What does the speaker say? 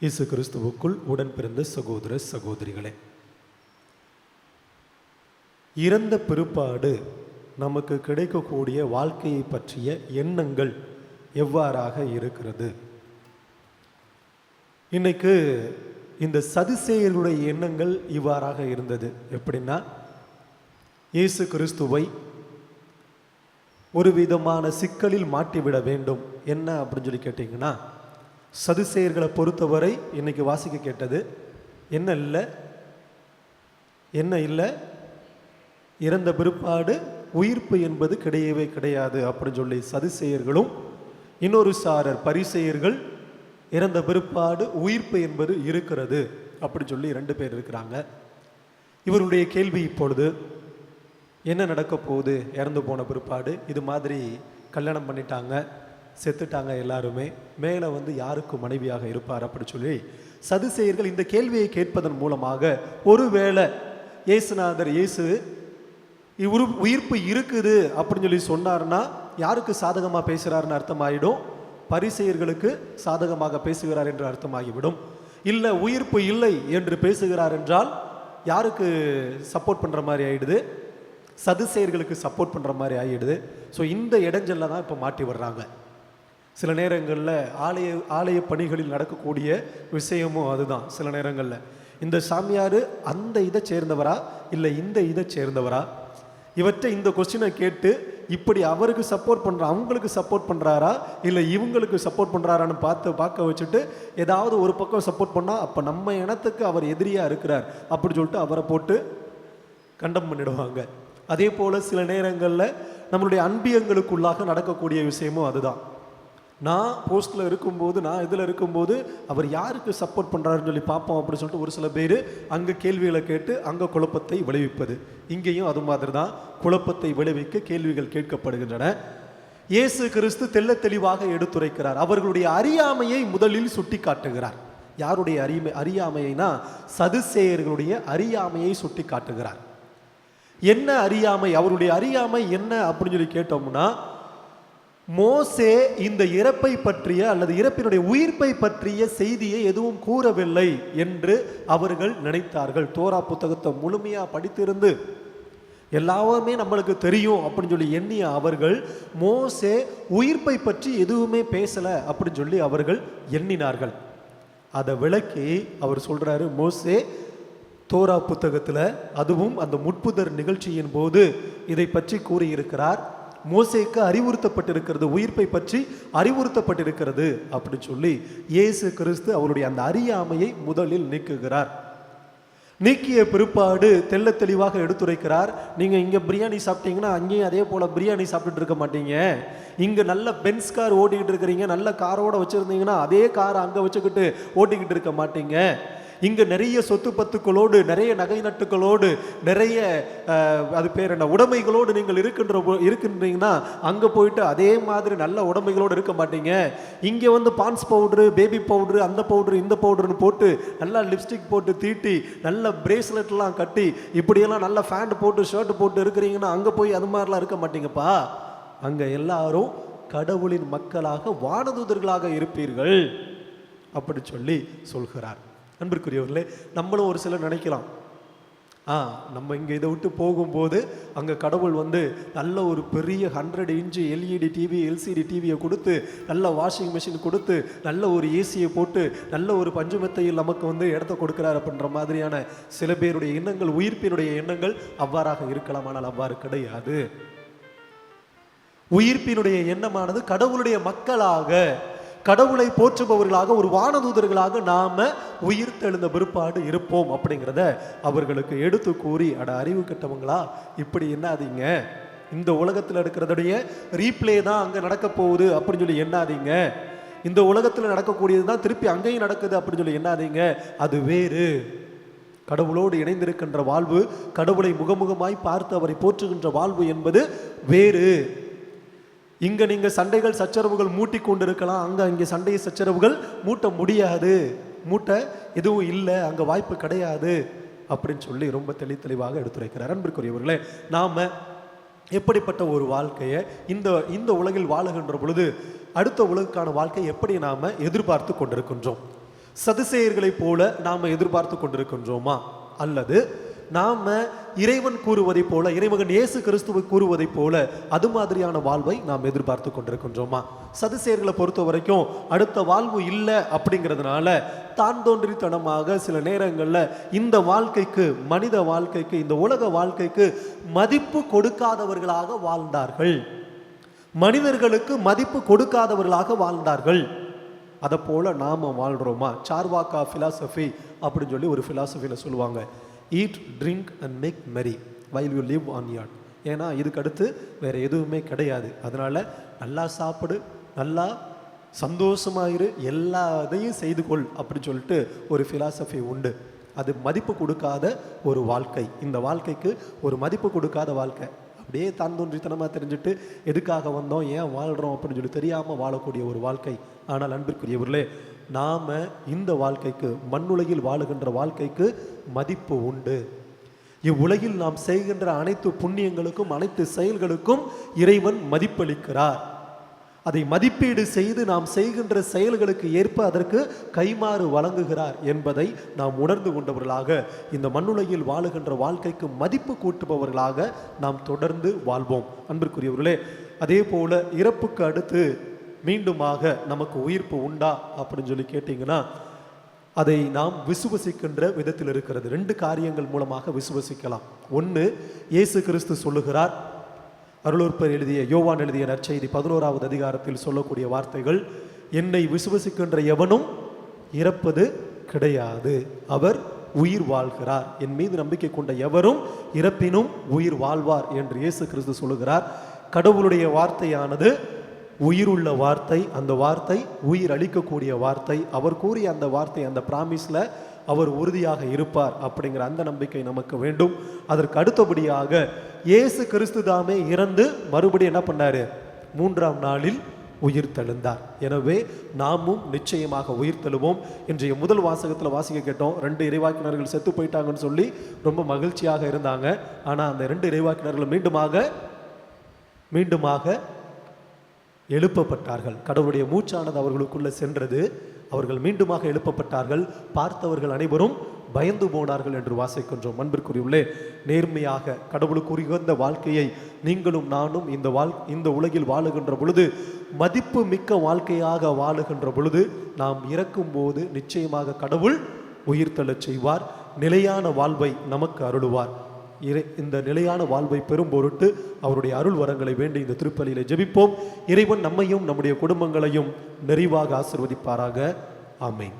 இயேசு கிறிஸ்துவுக்குள் உடன் பிறந்த சகோதர சகோதரிகளே. இறந்த பிற்பாடு நமக்கு கிடைக்கக்கூடிய வாழ்க்கையை பற்றிய எண்ணங்கள் எவ்வாறாக இருக்கிறது? இன்னைக்கு இந்த சதுசேயர்களுடைய எண்ணங்கள் இவ்வாறாக இருந்தது. எப்படின்னா இயேசு கிறிஸ்துவை ஒரு விதமான சிக்கலில் மாட்டிவிட வேண்டும். என்ன அப்படின்னு சொல்லி கேட்டிங்கன்னா சதுசேயர்களை பொறுத்தவரை இன்னைக்கு வாசிக்க கேட்டது என்ன இல்லை? என்ன இல்லை? இறந்த பிற்பாடு உயிர்ப்பு என்பது கிடையவே கிடையாது அப்படின்னு சொல்லி சதுசேயர்களும் இன்னொரு சாரர் பரிசெயர்கள் இறந்த பிற்பாடு உயிர்ப்பு என்பது இருக்கிறது அப்படின்னு சொல்லி ரெண்டு பேர் இருக்கிறாங்க. இவருடைய கேள்வி இப்பொழுது என்ன நடக்க போகுது? இறந்து போன பிற்பாடு இது மாதிரி கல்யாணம் பண்ணிட்டாங்க. செத்துட்டாங்க எல்லாருமே. மேலே வந்து யாருக்கு மனைவியாக இருப்பார் அப்படி சொல்லி சதுசேயர்கள் இந்த கேள்வியை கேட்பதன் மூலமாக ஒருவேளை இயேசுநாதர் இயேசு இவரு உயிர்ப்பு இருக்குது அப்படின்னு சொல்லி சொன்னார்னா யாருக்கு சாதகமாக பேசுகிறாருன்னு அர்த்தமாயிடும்? பரிசெயர்களுக்கு சாதகமாக பேசுகிறார் என்று அர்த்தமாகிவிடும். இல்லை உயிர்ப்பு இல்லை என்று பேசுகிறார் என்றால் யாருக்கு சப்போர்ட் பண்ணுற மாதிரி ஆகிடுது சதுசெயர்களுக்கு சப்போர்ட் பண்ணுற மாதிரி ஆகிடுது ஸோ இந்த இடைஞ்சலில் தான் இப்போ மாட்டி வர்றாங்க சில நேரங்களில் ஆலய ஆலய பணிகளில் நடக்கக்கூடிய விஷயமும் அதுதான் சில நேரங்களில். இந்த சாமியார் அந்த இதை சேர்ந்தவரா? இல்லை இந்த இதை சேர்ந்தவரா? இவற்றை இந்த கொஸ்டினை கேட்டு இப்படி அவருக்கு சப்போர்ட் பண்ணுற அவங்களுக்கு சப்போர்ட் பண்ணுறாரா இல்லை இவங்களுக்கு சப்போர்ட் பண்ணுறாரான்னு பார்த்து பார்க்க வச்சுட்டு ஏதாவது ஒரு பக்கம் சப்போர்ட் பண்ணால் அப்போ நம்ம இனத்துக்கு அவர் எதிரியாக இருக்கிறார் அப்படி சொல்லிட்டு அவரை போட்டு கண்டம் பண்ணிடுவாங்க. அதே போல் சில நேரங்களில் நம்மளுடைய அன்பியங்களுக்குள்ளாக நடக்கக்கூடிய விஷயமும் அதுதான். நான் போஸ்ட்டில் இருக்கும்போது நான் இதில் இருக்கும்போது அவர் யாருக்கு சப்போர்ட் பண்ணுறாருன்னு சொல்லி பார்ப்போம் அப்படின்னு சொல்லிட்டு ஒரு சில பேர் அங்கே கேள்விகளை கேட்டு அங்கே குழப்பத்தை விளைவிப்பது. இங்கேயும் அது மாதிரி தான் குழப்பத்தை விளைவிக்க கேள்விகள் கேட்கப்படுகின்றன. இயேசு கிறிஸ்து தெல்ல தெளிவாக எடுத்துரைக்கிறார். அவர்களுடைய அறியாமையை முதலில் சுட்டி காட்டுகிறார் யாருடைய அறிமை அறியாமைனா சதுசேயர்களுடைய அறியாமையை சுட்டி காட்டுகிறார் என்ன அறியாமை? அவருடைய அறியாமை என்ன அப்படின்னு சொல்லி கேட்டோம்னா மோசே இந்த இறப்பை பற்றிய அல்லது இறப்பினுடைய உயிர்ப்பை பற்றிய செய்தியை எதுவும் கூறவில்லை என்று அவர்கள் நினைத்தார்கள். தோரா புத்தகத்தை முழுமையாக படித்திருந்து எல்லாமே நம்மளுக்கு தெரியும் அப்படின்னு சொல்லி எண்ணிய அவர்கள் மோசே உயிர்ப்பை பற்றி எதுவுமே பேசலை அப்படின்னு சொல்லி அவர்கள் எண்ணினார்கள். அதை விளக்கி அவர் சொல்கிறாரு மோசே தோரா புத்தகத்தில் அதுவும் அந்த முட்புதர் நிகழ்ச்சியின் போது இதை பற்றி கூறியிருக்கிறார். மோசேக்கு அறிவுறுத்தப்பட்டிருக்கிறது உயிர்ப்பை பற்றி அறிவுறுத்தப்பட்டிருக்கிறது அப்படி சொல்லி இயேசு கிறிஸ்து அவருடைய அந்த அறியாமையை முதலில் நீக்குகிறார். நீக்கிய பிற்பாடு தெல்ல தெளிவாக எடுத்துரைக்கிறார். நீங்கள் இங்கே பிரியாணி சாப்பிட்டீங்கன்னா அங்கேயும் அதே போல் பிரியாணி சாப்பிட்டுட்டு இருக்க மாட்டீங்க. இங்கே நல்ல பென்ஸ் கார் ஓட்டிக்கிட்டு இருக்கிறீங்க நல்ல காரோட வச்சுருந்தீங்கன்னா அதே காரை அங்கே வச்சுக்கிட்டு ஓட்டிக்கிட்டு இருக்க மாட்டீங்க. இங்கே நிறைய சொத்து பத்துக்களோடு நிறைய நகை நட்டுகளோடு நிறைய அது பேர் என்ன உடைமைகளோடு நீங்கள் இருக்கின்ற இருக்கின்றீங்கன்னா அங்கே போயிட்டு அதே மாதிரி நல்ல உடைமைகளோடு இருக்க மாட்டீங்க. இங்கே வந்து பான்ஸ் பவுட்ரு பேபி பவுட்ரு அந்த பவுட்ரு இந்த பவுட்ருன்னு போட்டு நல்லா லிப்ஸ்டிக் போட்டு தீட்டி நல்ல பிரேஸ்லெட்லாம் கட்டி இப்படியெல்லாம் நல்ல ஃபேண்ட் போட்டு ஷர்ட் போட்டு இருக்கிறீங்கன்னா அங்கே போய் அது மாதிரிலாம் இருக்க மாட்டீங்கப்பா. அங்கே எல்லாரும் கடவுளின் மக்களாக வானதூதர்களாக இருப்பீர்கள். அப்படி சொல்லி சொல்கிறார். அன்பிற்குரியவர்களே நம்மளும் ஒரு சிலர் நினைக்கலாம். ஆ நம்ம இங்கே இதை விட்டு போகும்போது அங்கே கடவுள் வந்து நல்ல ஒரு பெரிய hundred inch LED TV LCD டிவியை கொடுத்து நல்ல வாஷிங் மிஷின் கொடுத்து நல்ல ஒரு ஏசியை போட்டு நல்ல ஒரு பஞ்சுமெத்தையில் நமக்கு வந்து இடத்த கொடுக்குறாரு அப்படின்ற மாதிரியான சில பேருடைய எண்ணங்கள் உயிர்ப்பினுடைய எண்ணங்கள் அவ்வாறாக இருக்கலாம் ஆனால் அவ்வாறு கிடையாது. உயிர்ப்பினுடைய எண்ணமானது கடவுளுடைய மக்களாக கடவுளை போற்றுபவர்களாக ஒரு வானதூதர்களாக நாம் உயிர் தெழுந்த பிற்பாடு இருப்போம் அப்படிங்கிறத அவர்களுக்கு எடுத்து கூறி அட அறிவு கட்டவங்களா இப்படி என்னாதீங்க? இந்த உலகத்தில் இருக்கிறதுடைய ரீப்ளே தான் அங்கே நடக்க போகுது அப்படின்னு சொல்லி எண்ணாதீங்க. இந்த உலகத்தில் நடக்கக்கூடியது தான் திருப்பி அங்கேயும் நடக்குது அப்படின்னு சொல்லி எண்ணாதீங்க. அது வேறு. கடவுளோடு இணைந்திருக்கின்ற வாழ்வு கடவுளை முகமுகமாய் பார்த்து அவரை போற்றுகின்ற வாழ்வு என்பது வேறு. இங்கே நீங்கள் சண்டைகள் சச்சரவுகள் மூட்டி கொண்டிருக்கலாம். அங்கே இங்கே சண்டை சச்சரவுகள் மூட்ட முடியாது. மூட்ட எதுவும் இல்லை. அங்கே வாய்ப்பு கிடையாது. அப்படின்னு சொல்லி ரொம்ப தெளி தெளிவாக எடுத்துரைக்கிறார். அன்பிற்குரியவர்களே நாம் எப்படிப்பட்ட ஒரு வாழ்க்கையை இந்த இந்த உலகில் வாழுகின்ற பொழுது அடுத்த உலகுக்கான வாழ்க்கை எப்படி நாம் எதிர்பார்த்து கொண்டிருக்கின்றோம்? சதுசேயர்களைப் போல நாம் எதிர்பார்த்து கொண்டிருக்கின்றோமா? அல்லது நாம் இறைவன் கூறுவதைப் போல இறைமகன் இயேசு கிறிஸ்துவை கூறுவதைப் போல அது மாதிரியான வாழ்வை நாம் எதிர்பார்த்து கொண்டிருக்கின்றோமா? சதுசேர்களை பொறுத்த வரைக்கும் அடுத்த வாழ்வு இல்லை அப்படிங்கிறதுனால தான் தோன்றித்தனமாக சில நேரங்களில் இந்த வாழ்க்கைக்கு மனித வாழ்க்கைக்கு இந்த உலக வாழ்க்கைக்கு மதிப்பு கொடுக்காதவர்களாக வாழ்ந்தார்கள். மனிதர்களுக்கு மதிப்பு கொடுக்காதவர்களாக வாழ்ந்தார்கள். அதை போல நாம வாழ்றோமா? சார்வாக்கா ஃபிலாசபி அப்படின்னு சொல்லி ஒரு ஃபிலாசபியில் சொல்லுவாங்க. Eat drink and make merry while you live on yard ஏன்னா இதுக்கு அடுத்து எதுவுமே கிடையாது. அதனால் நல்லா சாப்பிடு நல்லா சந்தோஷமாயிரு எல்லா இதையும் செய்து கொள் அப்படின்னு சொல்லிட்டு ஒரு ஃபிலாசபி உண்டு. அது மதிப்பு கொடுக்காத ஒரு வாழ்க்கை. இந்த வாழ்க்கைக்கு ஒரு மதிப்பு கொடுக்காத வாழ்க்கை. அப்படியே தான் தோன்றித்தனமாக தெரிஞ்சுட்டு எதுக்காக வந்தோம் ஏன் வாழ்கிறோம் அப்படின்னு சொல்லி தெரியாமல் வாழக்கூடிய ஒரு வாழ்க்கை. ஆனால் அன்பிற்குரியவர்களே நாம் இந்த வாழ்க்கைக்கு மண்ணுலகில் வாழுகின்ற வாழ்க்கைக்கு மதிப்பு உண்டு. இவ்வுலகில் நாம் செய்கின்ற அனைத்து புண்ணியங்களுக்கும் அனைத்து செயல்களுக்கும் இறைவன் மதிப்பளிக்கிறார். அதை மதிப்பீடு செய்து நாம் செய்கின்ற செயல்களுக்கு ஏற்ப அதற்கு கைமாறு வழங்குகிறார் என்பதை நாம் உணர்ந்து கொண்டவர்களாக இந்த மண்ணுலகில் வாழுகின்ற வாழ்க்கைக்கு மதிப்பு கூட்டுபவர்களாக நாம் தொடர்ந்து வாழ்வோம். அன்பிற்குரியவர்களே அதே போல இறப்புக்கு அடுத்து மீண்டுமாக நமக்கு உயிர்ப்பு உண்டா அப்படின்னு சொல்லி கேட்டிங்கன்னா அதை நாம் விசுவசிக்கின்ற விதத்தில் இருக்கிறது. ரெண்டு காரியங்கள் மூலமாக விசுவசிக்கலாம். ஒன்று இயேசு கிறிஸ்து சொல்லுகிறார். அருளூர்பர் எழுதிய யோவான் எழுதிய நற்செய்தி பதினோராவது அதிகாரத்தில் சொல்லக்கூடிய வார்த்தைகள் என்னை விசுவசிக்கின்ற எவனும் இறப்பது கிடையாது. அவர் உயிர் வாழ்கிறார். என் மீது நம்பிக்கை கொண்ட எவரும் இறப்பினும் உயிர் வாழ்வார் என்று இயேசு கிறிஸ்து சொல்லுகிறார். கடவுளுடைய வார்த்தையானது உயிர் உள்ள வார்த்தை அந்த வார்த்தை உயிர் அளிக்கக்கூடிய வார்த்தை. அவர் கூறிய அந்த வார்த்தை அந்த பிராமிஸ்ல அவர் உறுதியாக இருப்பார் அப்படிங்கிற அந்த நம்பிக்கை நமக்கு வேண்டும். அதற்கு அடுத்தபடியாக இயேசு கிறிஸ்து தாமே இறந்து மறுபடியும் என்ன பண்ணார்? மூன்றாம் நாளில் உயிர் தெழுந்தார். எனவே நாமும் நிச்சயமாக உயிர் தெழுவோம். இன்றைய முதல் வாசகத்தில் வாசிக்க கேட்டோம். ரெண்டு இறைவாக்கினர்கள் செத்து போயிட்டாங்கன்னு சொல்லி ரொம்ப மகிழ்ச்சியாக இருந்தாங்க. ஆனால் அந்த ரெண்டு இறைவாக்கினர்கள் மீண்டுமாக மீண்டுமாக எழுப்பப்பட்டார்கள். கடவுளுடைய மூச்சானது அவர்களுக்குள்ளே சென்றது. அவர்கள் மீண்டுமாக எழுப்பப்பட்டார்கள். பார்த்தவர்கள் அனைவரும் பயந்து போனார்கள் என்று வாசிக்கின்றோம். அன்பிற்குரியுள்ளே நேர்மையாக கடவுளுக்கு உரிந்த வாழ்க்கையை நீங்களும் நானும் இந்த வாழ் இந்த உலகில் வாழுகின்ற பொழுது மதிப்பு மிக்க வாழ்க்கையாக வாழுகின்ற பொழுது நாம் இறக்கும் போது நிச்சயமாக கடவுள் உயிர்த்தெழச் செய்வார். நிலையான வாழ்வை நமக்கு அருளுவார். இறை இந்த நிலையான வாழ்வை பெறும் பொருட்டு அவருடைய அருள் வரங்களை வேண்டி இந்த திருப்பலியில ஜெபிப்போம். இறைவன் நம்மையும் நம்முடைய குடும்பங்களையும் நிறைவாக ஆசிர்வதிப்பாராக. ஆமேன்.